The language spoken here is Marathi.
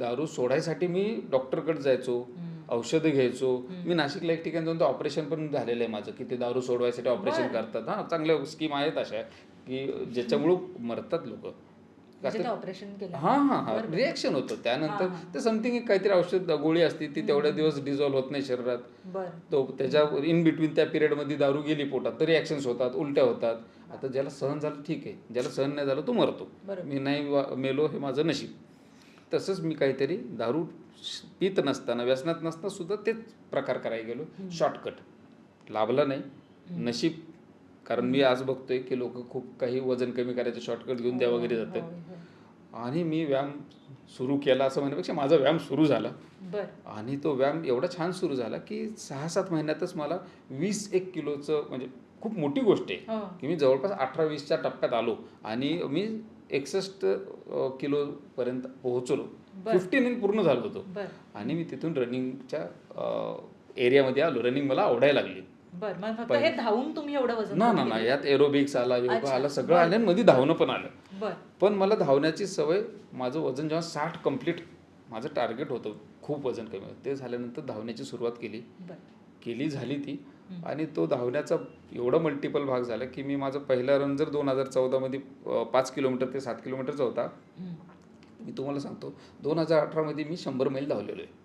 दारू सोडायसाठी मी डॉक्टरकडे जायचो औषधं घ्यायचो. मी नाशिकला एक ठिकाणी जाऊन ऑपरेशन पण झालेलं आहे माझं की ते दारू सोडवायसाठी ऑपरेशन करतात. हा चांगल्या स्कीम आहेत अशा की ज्याच्यामुळं मरतात लोक. म्हणजे ऑपरेशन केलं हा हा हा रिॲक्शन होतं. त्यानंतर ते समथिंग काहीतरी औषध गोळी असते ती तेवढ्या दिवस डिझॉल्व्ह होत नाही शरीरात. तो त्याच्या इन बिटवीन त्या पिरियडमध्ये दारू गेली पोटात तर रिॲक्शन्स होतात उलट्या होतात. आता ज्याला सहन झालं ठीक आहे. ज्याला सहन नाही झालं तो मरतो. मी नाही मेलो हे माझं नशीब. तसंच मी काहीतरी दारू पित नसताना व्यसनात नसताना सुद्धा तेच प्रकार करायला गेलो. शॉर्टकट लाभला नाही. नशीब. कारण मी आज बघतोय की लोक खूप काही वजन कमी करायचं शॉर्टकट घेऊन द्या वगैरे जातात आणि मी व्यायाम सुरू केला असं म्हणण्यापेक्षा माझा व्यायाम सुरू झाला. बर. आणि तो व्यायाम एवढा छान सुरू झाला की सहा सात महिन्यातच मला वीस एक किलोचं म्हणजे खूप मोठी गोष्ट आहे. हो. की मी जवळपास अठरा वीसच्या टप्प्यात आलो आणि मी एकसष्ट अ, किलोपर्यंत पोहोचलो. फिफ्टीन पूर्ण झालो होतो. बर. आणि मी तिथून रनिंगच्या एरियामध्ये आलो. रनिंग मला आवडायला लागली. बर मग फक्त हे धावून तुम्ही एवढं वजन ना ना? यात एरोबिक्स आला योगा. आला सगळं आलं आणि मध्ये धावणं पण आलं बर पण मला धावण्याची सवय माझं वजन जेव्हा साठ कंप्लीट माझं टार्गेट होतं खूप वजन कमी होतं. ते झाल्यानंतर धावण्याची सुरुवात केली केली झाली ती आणि तो धावण्याचा एवढा मल्टिपल भाग झाला की मी माझा पहिला रन जर दोन हजार चौदामध्ये अं, पाच किलोमीटर ते सात किलोमीटरचा होता. मी तुम्हाला सांगतो दोन हजार अठरामध्ये मी शंभर मैल धावलेलो आहे